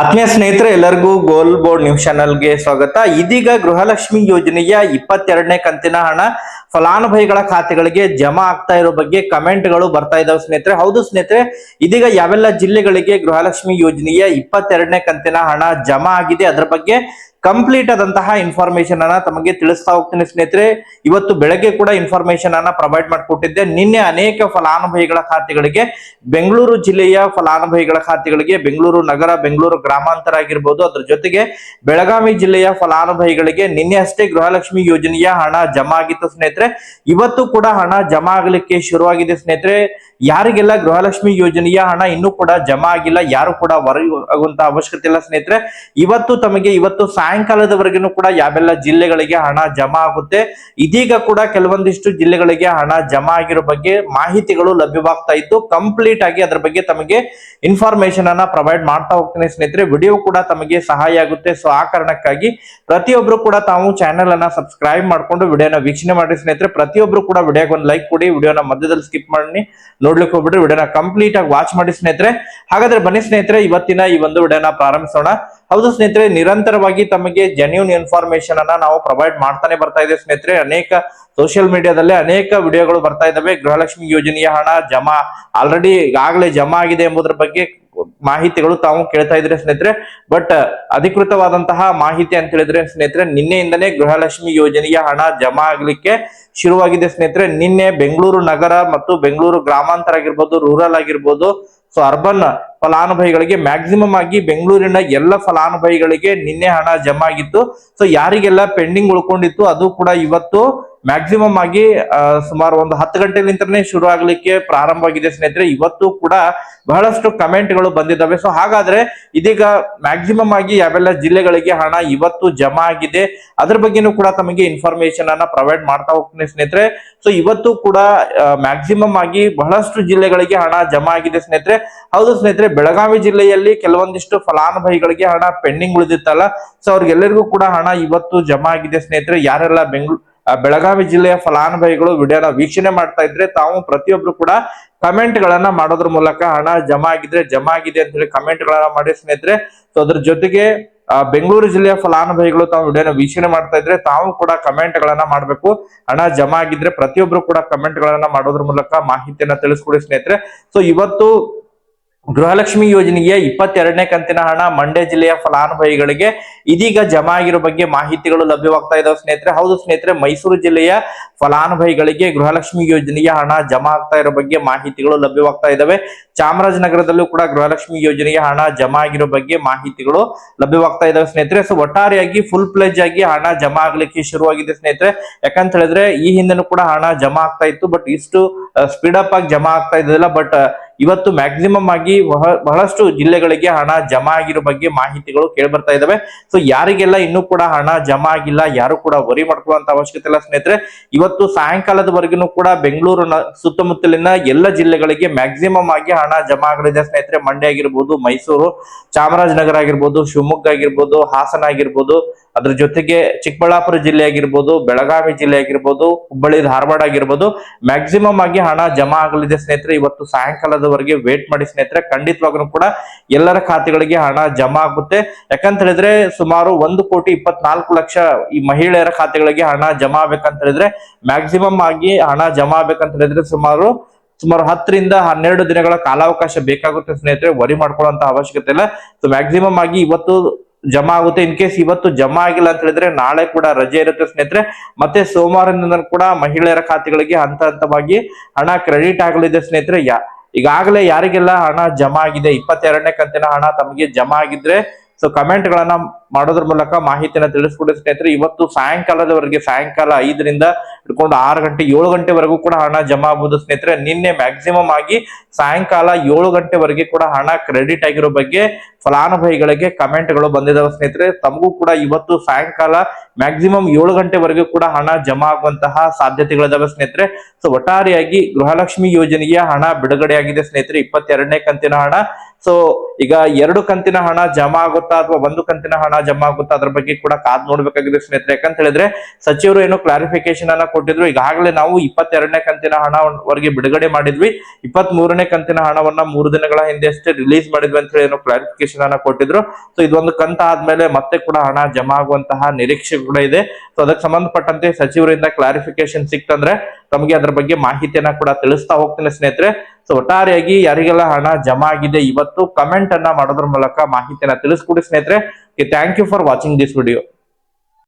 ಆತ್ಮೀಯ ಸ್ನೇಹಿತರೆ, ಎಲ್ಲರಿಗೂ ಗೋಲ್ ಬೋರ್ಡ್ ನ್ಯೂಸ್ ಚಾನೆಲ್ಗೆ ಸ್ವಾಗತ. ಇದೀಗ ಗೃಹಲಕ್ಷ್ಮಿ ಯೋಜನೆಯ ಇಪ್ಪತ್ತೆರಡನೇ ಕಂತಿನ ಹಣ ಫಲಾನುಭವಿಗಳ ಖಾತೆಗಳಿಗೆ ಜಮಾ ಆಗ್ತಾ ಇರೋ ಬಗ್ಗೆ ಕಮೆಂಟ್ಗಳು ಬರ್ತಾ ಇದಾವೆ ಸ್ನೇಹಿತರೆ. ಹೌದು ಸ್ನೇಹಿತರೆ, ಇದೀಗ ಯಾವೆಲ್ಲ ಜಿಲ್ಲೆಗಳಿಗೆ ಗೃಹಲಕ್ಷ್ಮಿ ಯೋಜನೆಯ ಇಪ್ಪತ್ತೆರಡನೇ ಕಂತಿನ ಹಣ ಜಮಾ ಆಗಿದೆ, ಅದರ ಬಗ್ಗೆ ಕಂಪ್ಲೀಟ್ ಆದಂತಹ ಇನ್ಫಾರ್ಮೇಶನ್ ಅನ್ನ ತಮಗೆ ತಿಳಿಸ್ತಾ ಹೋಗ್ತೀನಿ ಸ್ನೇಹಿತರೆ. ಇವತ್ತು ಬೆಳಗ್ಗೆ ಕೂಡ ಇನ್ಫಾರ್ಮೇಶನ್ ಅನ್ನ ಪ್ರೊವೈಡ್ ಮಾಡಿಕೊಟ್ಟಿದ್ದೆ. ನಿನ್ನೆ ಅನೇಕ ಫಲಾನುಭವಿಗಳ ಖಾತೆಗಳಿಗೆ, ಬೆಂಗಳೂರು ಜಿಲ್ಲೆಯ ಫಲಾನುಭವಿಗಳ ಖಾತೆಗಳಿಗೆ, ಬೆಂಗಳೂರು ನಗರ, ಬೆಂಗಳೂರು ಗ್ರಾಮಾಂತರ ಆಗಿರ್ಬೋದು. ಅದ್ರ ಜೊತೆಗೆ ಬೆಳಗಾವಿ ಜಿಲ್ಲೆಯ ಫಲಾನುಭವಿಗಳಿಗೆ ನಿನ್ನೆ ಅಷ್ಟೇ ಗೃಹಲಕ್ಷ್ಮಿ ಯೋಜನೆಯ ಹಣ ಜಮಾ ಆಗಿತ್ತು ಸ್ನೇಹಿತರೆ. ಇವತ್ತು ಕೂಡ ಹಣ ಜಮಾ ಆಗಲಿಕ್ಕೆ ಶುರುವಾಗಿದೆ ಸ್ನೇಹಿತರೆ. ಯಾರಿಗೆಲ್ಲ ಗೃಹಲಕ್ಷ್ಮಿ ಯೋಜನೆಯ ಹಣ ಇನ್ನೂ ಕೂಡ ಜಮಾ ಆಗಿಲ್ಲ, ಯಾರು ಕೂಡ ಹೊರಗೆ ಆಗುವಂತ ಅವಶ್ಯಕತೆ ಇಲ್ಲ ಸ್ನೇಹಿತರೆ. ಇವತ್ತು ತಮಗೆ, ಇವತ್ತು ಸಾಯಂಕಾಲದವರೆಗೂ ಕೂಡ ಯಾವೆಲ್ಲ ಜಿಲ್ಲೆಗಳಿಗೆ ಹಣ ಜಮಾ ಆಗುತ್ತೆ, ಇದೀಗ ಕೂಡ ಕೆಲವೊಂದಿಷ್ಟು ಜಿಲ್ಲೆಗಳಿಗೆ ಹಣ ಜಮಾ ಆಗಿರೋ ಬಗ್ಗೆ ಮಾಹಿತಿಗಳು ಲಭ್ಯವಾಗ್ತಾ ಇತ್ತು. ಕಂಪ್ಲೀಟ್ ಆಗಿ ಅದ್ರ ಬಗ್ಗೆ ತಮಗೆ ಇನ್ಫಾರ್ಮೇಶನ್ ಅನ್ನ ಪ್ರೊವೈಡ್ ಮಾಡ್ತಾ ಹೋಗ್ತೀನಿ ಸ್ನೇಹಿತರೆ. ವಿಡಿಯೋ ಕೂಡ ತಮಗೆ ಸಹಾಯ ಆಗುತ್ತೆ. ಸೊ ಆ ಕಾರಣಕ್ಕಾಗಿ ಪ್ರತಿಯೊಬ್ರು ಕೂಡ ತಾವು ಚಾನೆಲ್ ಅನ್ನ ಸಬ್ಸ್ಕ್ರೈಬ್ ಮಾಡ್ಕೊಂಡು ವಿಡಿಯೋನ ವೀಕ್ಷಣೆ ಮಾಡಿ ಸ್ನೇಹಿತರೆ. ಪ್ರತಿಯೊಬ್ರು ಕೂಡ ವಿಡಿಯೋಗೆ ಒಂದು ಲೈಕ್ ಕೊಡಿ, ವಿಡಿಯೋನ ಮಧ್ಯದಲ್ಲಿ ಸ್ಕಿಪ್ ಮಾಡಿ ನೋಡ್ಲಿಕ್ಕೆ ಹೋಗ್ಬಿಟ್ರೆ ವಿಡಿಯೋನ ಕಂಪ್ಲೀಟ್ ಆಗಿ ವಾಚ್ ಮಾಡಿ ಸ್ನೇಹಿತರೆ. ಹಾಗಾದ್ರೆ ಬನ್ನಿ ಸ್ನೇಹಿತರೆ, ಇವತ್ತಿನ ಈ ಒಂದು ವಿಡಿಯೋನ ಪ್ರಾರಂಭಿಸೋಣ. ಹೌದು ಸ್ನೇಹಿತರೆ, ನಿರಂತರವಾಗಿ ತಮಗೆ ಜೆನ್ಯೂನ್ ಇನ್ಫಾರ್ಮೇಶನ್ ಅನ್ನ ನಾವು ಪ್ರೊವೈಡ್ ಮಾಡ್ತಾನೆ ಬರ್ತಾ ಇದೆ ಸ್ನೇಹಿತರೆ. ಅನೇಕ ಸೋಷಿಯಲ್ ಮೀಡಿಯಾದಲ್ಲಿ ಅನೇಕ ವಿಡಿಯೋಗಳು ಬರ್ತಾ ಇದ್ದಾವೆ. ಗೃಹಲಕ್ಷ್ಮಿ ಯೋಜನೆಯ ಹಣ ಜಮಾ ಆಲ್ರೆಡಿ ಈಗಾಗಲೇ ಜಮಾ ಆಗಿದೆ ಎಂಬುದರ ಬಗ್ಗೆ ಮಾಹಿತಿಗಳು ತಾವು ಕೇಳ್ತಾ ಇದ್ರೆ ಸ್ನೇಹಿತರೆ. ಬಟ್ ಅಧಿಕೃತವಾದಂತಹ ಮಾಹಿತಿ ಅಂತ ಹೇಳಿದ್ರೆ ಸ್ನೇಹಿತರೆ ನಿನ್ನೆಯಿಂದನೇ ಗೃಹಲಕ್ಷ್ಮಿ ಯೋಜನೆಯ ಹಣ ಜಮಾ ಆಗ್ಲಿಕ್ಕೆ ಶುರುವಾಗಿದೆ ಸ್ನೇಹಿತರೆ. ನಿನ್ನೆ ಬೆಂಗಳೂರು ನಗರ ಮತ್ತು ಬೆಂಗಳೂರು ಗ್ರಾಮಾಂತರ ಆಗಿರ್ಬೋದು ರೂರಲ್ ಆಗಿರ್ಬೋದು ಸೊ ಅರ್ಬನ್ ಫಲಾನುಭವಿಗಳಿಗೆ ಮ್ಯಾಕ್ಸಿಮಮ್ ಆಗಿ ಬೆಂಗಳೂರಿನ ಎಲ್ಲ ಫಲಾನುಭವಿಗಳಿಗೆ ನಿನ್ನೆ ಹಣ ಜಮಾ ಆಗಿತ್ತು. ಸೊ ಯಾರಿಗೆಲ್ಲ ಪೆಂಡಿಂಗ್ ಉಳ್ಕೊಂಡಿತ್ತು, ಅದು ಕೂಡ ಇವತ್ತು ಮ್ಯಾಕ್ಸಿಮಮ್ ಆಗಿ ಸುಮಾರು ಒಂದು ಹತ್ತು ಗಂಟೆಲಿಂದನೇ ಶುರು ಆಗ್ಲಿಕ್ಕೆ ಪ್ರಾರಂಭವಾಗಿದೆ ಸ್ನೇಹಿತರೆ. ಇವತ್ತು ಕೂಡ ಬಹಳಷ್ಟು ಕಮೆಂಟ್ಗಳು ಬಂದಿದ್ದಾವೆ. ಸೊ ಹಾಗಾದ್ರೆ ಇದೀಗ ಮ್ಯಾಕ್ಸಿಮಮ್ ಆಗಿ ಯಾವೆಲ್ಲ ಜಿಲ್ಲೆಗಳಿಗೆ ಹಣ ಇವತ್ತು ಜಮಾ ಆಗಿದೆ, ಅದ್ರ ಬಗ್ಗೆನೂ ಕೂಡ ತಮಗೆ ಇನ್ಫಾರ್ಮೇಶನ್ ಅನ್ನ ಪ್ರೊವೈಡ್ ಮಾಡ್ತಾ ಹೋಗ್ತೀನಿ ಸ್ನೇಹಿತರೆ. ಸೊ ಇವತ್ತು ಕೂಡ ಮ್ಯಾಕ್ಸಿಮಮ್ ಆಗಿ ಬಹಳಷ್ಟು ಜಿಲ್ಲೆಗಳಿಗೆ ಹಣ ಜಮಾ ಆಗಿದೆ ಸ್ನೇಹಿತರೆ. ಹೌದು ಸ್ನೇಹಿತರೆ, ಬೆಳಗಾವಿ ಜಿಲ್ಲೆಯಲ್ಲಿ ಕೆಲವೊಂದಿಷ್ಟು ಫಲಾನುಭವಿಗಳಿಗೆ ಹಣ ಪೆಂಡಿಂಗ್ ಉಳಿದಿತ್ತಲ್ಲ. ಸೊ ಅವ್ರಿಗೆಲ್ಲರಿಗೂ ಕೂಡ ಹಣ ಇವತ್ತು ಜಮಾ ಆಗಿದೆ ಸ್ನೇಹಿತರೆ. ಯಾರೆಲ್ಲ ಬೆಂಗಳೂರು ಬೆಳಗಾವಿ ಜಿಲ್ಲೆಯ ಫಲಾನುಭವಿಗಳು ವಿಡಿಯೋನ ವೀಕ್ಷಣೆ ಮಾಡ್ತಾ ಇದ್ರೆ ತಾವು ಪ್ರತಿಯೊಬ್ರು ಕೂಡ ಕಮೆಂಟ್ ಗಳನ್ನ ಮಾಡೋದ್ರ ಮೂಲಕ ಹಣ ಜಮಾ ಆಗಿದ್ರೆ ಜಮಾ ಆಗಿದೆ ಅಂತ ಹೇಳಿ ಕಮೆಂಟ್ ಗಳನ್ನ ಮಾಡಿ ಸ್ನೇಹಿತರೆ. ಸೊ ಅದ್ರ ಜೊತೆಗೆ ಬೆಂಗಳೂರು ಜಿಲ್ಲೆಯ ಫಲಾನುಭವಿಗಳು ತಾವು ವಿಡಿಯೋನ ವೀಕ್ಷಣೆ ಮಾಡ್ತಾ ಇದ್ರೆ ತಾವು ಕೂಡ ಕಮೆಂಟ್ ಗಳನ್ನ ಮಾಡ್ಬೇಕು. ಹಣ ಜಮಾ ಆಗಿದ್ರೆ ಪ್ರತಿಯೊಬ್ರು ಕೂಡ ಕಮೆಂಟ್ ಗಳನ್ನ ಮಾಡೋದ್ರ ಮೂಲಕ ಮಾಹಿತಿಯನ್ನ ತಿಳಿಸ್ಕೊಡಿ ಸ್ನೇಹಿತರೆ. ಸೊ ಇವತ್ತು ಗೃಹಲಕ್ಷ್ಮಿ ಯೋಜನೆಯ ಇಪ್ಪತ್ತೆರಡನೇ ಕಂತಿನ ಹಣ ಮಂಡ್ಯ ಜಿಲ್ಲೆಯ ಫಲಾನುಭವಿಗಳಿಗೆ ಇದೀಗ ಜಮಾ ಆಗಿರೋ ಬಗ್ಗೆ ಮಾಹಿತಿಗಳು ಲಭ್ಯವಾಗ್ತಾ ಇದಾವೆ ಸ್ನೇಹಿತರೆ. ಹೌದು ಸ್ನೇಹಿತರೆ, ಮೈಸೂರು ಜಿಲ್ಲೆಯ ಫಲಾನುಭವಿಗಳಿಗೆ ಗೃಹಲಕ್ಷ್ಮಿ ಯೋಜನೆಯ ಹಣ ಜಮಾ ಆಗ್ತಾ ಇರೋ ಬಗ್ಗೆ ಮಾಹಿತಿಗಳು ಲಭ್ಯವಾಗ್ತಾ ಇದಾವೆ. ಚಾಮರಾಜನಗರದಲ್ಲೂ ಕೂಡ ಗೃಹಲಕ್ಷ್ಮಿ ಯೋಜನೆಯ ಹಣ ಜಮಾ ಆಗಿರೋ ಬಗ್ಗೆ ಮಾಹಿತಿಗಳು ಲಭ್ಯವಾಗ್ತಾ ಇದಾವೆ ಸ್ನೇಹಿತರೆ. ಸೊ ಒಟ್ಟಾರೆಯಾಗಿ ಫುಲ್ ಪ್ಲೇಜ್ ಆಗಿ ಹಣ ಜಮಾ ಆಗ್ಲಿಕ್ಕೆ ಶುರುವಾಗಿದೆ ಸ್ನೇಹಿತರೆ. ಯಾಕಂತ ಹೇಳಿದ್ರೆ, ಈ ಹಿಂದೆನೂ ಕೂಡ ಹಣ ಜಮಾ ಆಗ್ತಾ ಇತ್ತು ಬಟ್ ಇಷ್ಟು ಸ್ಪೀಡ್ ಅಪ್ ಆಗಿ ಜಮಾ ಆಗ್ತಾ ಇದ್ದಿಲ್ಲ ಬಟ್ ಇವತ್ತು ಮ್ಯಾಕ್ಸಿಮಮ್ ಆಗಿ ಬಹ- ಬಹಳಷ್ಟು ಜಿಲ್ಲೆಗಳಿಗೆ ಹಣ ಜಮಾ ಆಗಿರೋ ಬಗ್ಗೆ ಮಾಹಿತಿಗಳು ಕೇಳಿ ಬರ್ತಾ ಇದಾವೆ. ಸೊ ಯಾರಿಗೆಲ್ಲ ಇನ್ನೂ ಕೂಡ ಹಣ ಜಮಾ ಆಗಿಲ್ಲ, ಯಾರು ಕೂಡ ವರಿ ಮಾಡ್ಕೊಳ್ಳುವಂತ ಅವಶ್ಯಕತೆ ಇಲ್ಲ ಸ್ನೇಹಿತರೆ. ಇವತ್ತು ಸಾಯಂಕಾಲದವರೆಗೂ ಕೂಡ ಬೆಂಗಳೂರು ಸುತ್ತಮುತ್ತಲಿನ ಎಲ್ಲ ಜಿಲ್ಲೆಗಳಿಗೆ ಮ್ಯಾಕ್ಸಿಮಮ್ ಆಗಿ ಹಣ ಜಮಾ ಆಗಲಿದೆ ಸ್ನೇಹಿತರೆ. ಮಂಡ್ಯ ಆಗಿರ್ಬೋದು, ಮೈಸೂರು, ಚಾಮರಾಜನಗರ ಆಗಿರ್ಬೋದು, ಶಿವಮೊಗ್ಗ ಆಗಿರ್ಬೋದು, ಹಾಸನ ಆಗಿರ್ಬೋದು ಅದ್ರ ಜೊತೆಗೆ ಚಿಕ್ಕಬಳ್ಳಾಪುರ ಜಿಲ್ಲೆ ಆಗಿರ್ಬೋದು, ಬೆಳಗಾವಿ ಜಿಲ್ಲೆ ಆಗಿರ್ಬೋದು, ಹುಬ್ಬಳ್ಳಿ, ಧಾರವಾಡ ಆಗಿರ್ಬೋದು ಮ್ಯಾಕ್ಸಿಮಮ್ ಆಗಿ ಹಣ ಜಮಾ ಆಗಲಿದೆ ಸ್ನೇಹಿತರೆ. ಇವತ್ತು ಸಾಯಂಕಾಲದವರೆಗೆ ವೇಟ್ ಮಾಡಿ ಸ್ನೇಹಿತರೆ. ಖಂಡಿತವಾಗ್ಲೂ ಕೂಡ ಎಲ್ಲರ ಖಾತೆಗಳಿಗೆ ಹಣ ಜಮಾ ಆಗುತ್ತೆ. ಯಾಕಂತ ಹೇಳಿದ್ರೆ ಸುಮಾರು ಒಂದು ಕೋಟಿ ಇಪ್ಪತ್ನಾಲ್ಕು ಲಕ್ಷ ಈ ಮಹಿಳೆಯರ ಖಾತೆಗಳಿಗೆ ಹಣ ಜಮಾ ಆಗ್ಬೇಕಂತ ಹೇಳಿದ್ರೆ ಮ್ಯಾಕ್ಸಿಮಮ್ ಆಗಿ ಹಣ ಜಮಾ ಆಗ್ಬೇಕಂತ ಹೇಳಿದ್ರೆ ಸುಮಾರು ಸುಮಾರು ಹತ್ತರಿಂದ ಹನ್ನೆರಡು ದಿನಗಳ ಕಾಲಾವಕಾಶ ಬೇಕಾಗುತ್ತೆ ಸ್ನೇಹಿತರೆ. ವರಿ ಮಾಡ್ಕೊಳ್ಳುವಂತ ಅವಶ್ಯಕತೆ ಇಲ್ಲ. ಸೊ ಮ್ಯಾಕ್ಸಿಮಮ್ ಆಗಿ ಇವತ್ತು ಜಮಾ ಆಗುತ್ತೆ. ಇನ್ ಕೇಸ್ ಇವತ್ತು ಜಮಾ ಆಗಿಲ್ಲ ಅಂತ ಹೇಳಿದ್ರೆ ನಾಳೆ ಕೂಡ ರಜೆ ಇರುತ್ತೆ ಸ್ನೇಹಿತರೆ. ಮತ್ತೆ ಸೋಮವಾರದಿಂದ ಕೂಡ ಮಹಿಳೆಯರ ಖಾತೆಗಳಿಗೆ ಹಂತ ಹಂತವಾಗಿ ಹಣ ಕ್ರೆಡಿಟ್ ಆಗಲಿದೆ ಸ್ನೇಹಿತರೆ. ಯಾ ಈಗಾಗಲೇ ಯಾರಿಗೆಲ್ಲ ಹಣ ಜಮಾ ಆಗಿದೆ? ಇಪ್ಪತ್ತೆರಡನೇ ಕಂತಿನ ಹಣ ತಮಗೆ ಜಮಾ ಆಗಿದ್ರೆ ಸೊ ಕಮೆಂಟ್ ಗಳನ್ನ ಮಾಡೋದ್ರ ಮೂಲಕ ಮಾಹಿತಿನ ತಿಳಿಸ್ಕೊಡಿ ಸ್ನೇಹಿತರೆ. ಇವತ್ತು ಸಾಯಂಕಾಲದವರೆಗೆ ಸಾಯಂಕಾಲ ಐದರಿಂದ ಹಿಡ್ಕೊಂಡು ಆರು ಗಂಟೆ, ಏಳು ಗಂಟೆವರೆಗೂ ಕೂಡ ಹಣ ಜಮಾ ಆಗ್ಬೋದು ಸ್ನೇಹಿತರೆ. ನಿನ್ನೆ ಮ್ಯಾಕ್ಸಿಮಮ್ ಆಗಿ ಸಾಯಂಕಾಲ ಏಳು ಗಂಟೆವರೆಗೆ ಕೂಡ ಹಣ ಕ್ರೆಡಿಟ್ ಆಗಿರೋ ಬಗ್ಗೆ ಫಲಾನುಭವಿಗಳಿಗೆ ಕಮೆಂಟ್ಗಳು ಬಂದಿದಾವೆ ಸ್ನೇಹಿತರೆ. ತಮಗೂ ಕೂಡ ಇವತ್ತು ಸಾಯಂಕಾಲ ಮ್ಯಾಕ್ಸಿಮಮ್ ಏಳು ಗಂಟೆವರೆಗೂ ಕೂಡ ಹಣ ಜಮಾ ಆಗುವಂತಹ ಸಾಧ್ಯತೆಗಳಿದಾವೆ ಸ್ನೇಹಿತರೆ. ಸೊ ಒಟ್ಟಾರೆಯಾಗಿ ಗೃಹಲಕ್ಷ್ಮಿ ಯೋಜನೆಯ ಹಣ ಬಿಡುಗಡೆ ಆಗಿದೆ ಸ್ನೇಹಿತರೆ. ಇಪ್ಪತ್ತೆರಡನೇ ಕಂತಿನ ಹಣ. ಸೊ ಈಗ ಎರಡು ಕಂತಿನ ಹಣ ಜಮಾ ಆಗುತ್ತಾ ಅಥವಾ ಒಂದು ಕಂತಿನ ಹಣ ಜಮಾ ಆಗುತ್ತಾ ಅದ್ರ ಬಗ್ಗೆ ಕೂಡ ಕಾದ್ ನೋಡ್ಬೇಕಾಗಿದೆ ಸ್ನೇಹಿತರೆ. ಯಾಕಂತ ಹೇಳಿದ್ರೆ ಸಚಿವರು ಏನು ಕ್ಲಾರಿಫಿಕೇಶನ್ ಅನ್ನ ಕೊಟ್ಟಿದ್ರು. ಈಗಾಗಲೇ ನಾವು ಇಪ್ಪತ್ತೆರಡನೇ ಕಂತಿನ ಹಣವರೆಗೆ ಬಿಡುಗಡೆ ಮಾಡಿದ್ವಿ. ಇಪ್ಪತ್ತ್ ಮೂರನೇ ಕಂತಿನ ಹಣವನ್ನ ಮೂರು ದಿನಗಳ ಹಿಂದೆ ಅಷ್ಟೇ ರಿಲೀಸ್ ಮಾಡಿದ್ವಿ ಅಂತ ಹೇಳಿ ಏನೋ ಕ್ಲಾರಿಫಿಕೇಶನ್ ಅನ್ನ ಕೊಟ್ಟಿದ್ರು. ಸೊ ಇದೊಂದು ಕಂತ ಆದ್ಮೇಲೆ ಮತ್ತೆ ಕೂಡ ಹಣ ಜಮಾ ಆಗುವಂತಹ ನಿರೀಕ್ಷೆ ಕೂಡ ಇದೆ. ಸೊ ಅದಕ್ಕೆ ಸಂಬಂಧಪಟ್ಟಂತೆ ಸಚಿವರಿಂದ ಕ್ಲಾರಿಫಿಕೇಶನ್ ಸಿಕ್ತಂದ್ರೆ ತಮಗೆ ಅದ್ರ ಬಗ್ಗೆ ಮಾಹಿತಿಯನ್ನ ಕೂಡ ತಿಳಿಸ್ತಾ ಹೋಗ್ತೇನೆ ಸ್ನೇಹಿತರೆ. ಸೊ ಒಟ್ಟಾರೆಯಾಗಿ ಯಾರಿಗೆಲ್ಲ ಹಣ ಜಮಾ ಆಗಿದೆ ಇವತ್ತು ಕಮೆಂಟ್ ಅನ್ನ ಮಾಡೋದ್ರ ಮೂಲಕ ಮಾಹಿತಿಯನ್ನ ತಿಳಿಸ್ಕೊಡಿ ಸ್ನೇಹಿತರೆ. Thank you for watching this video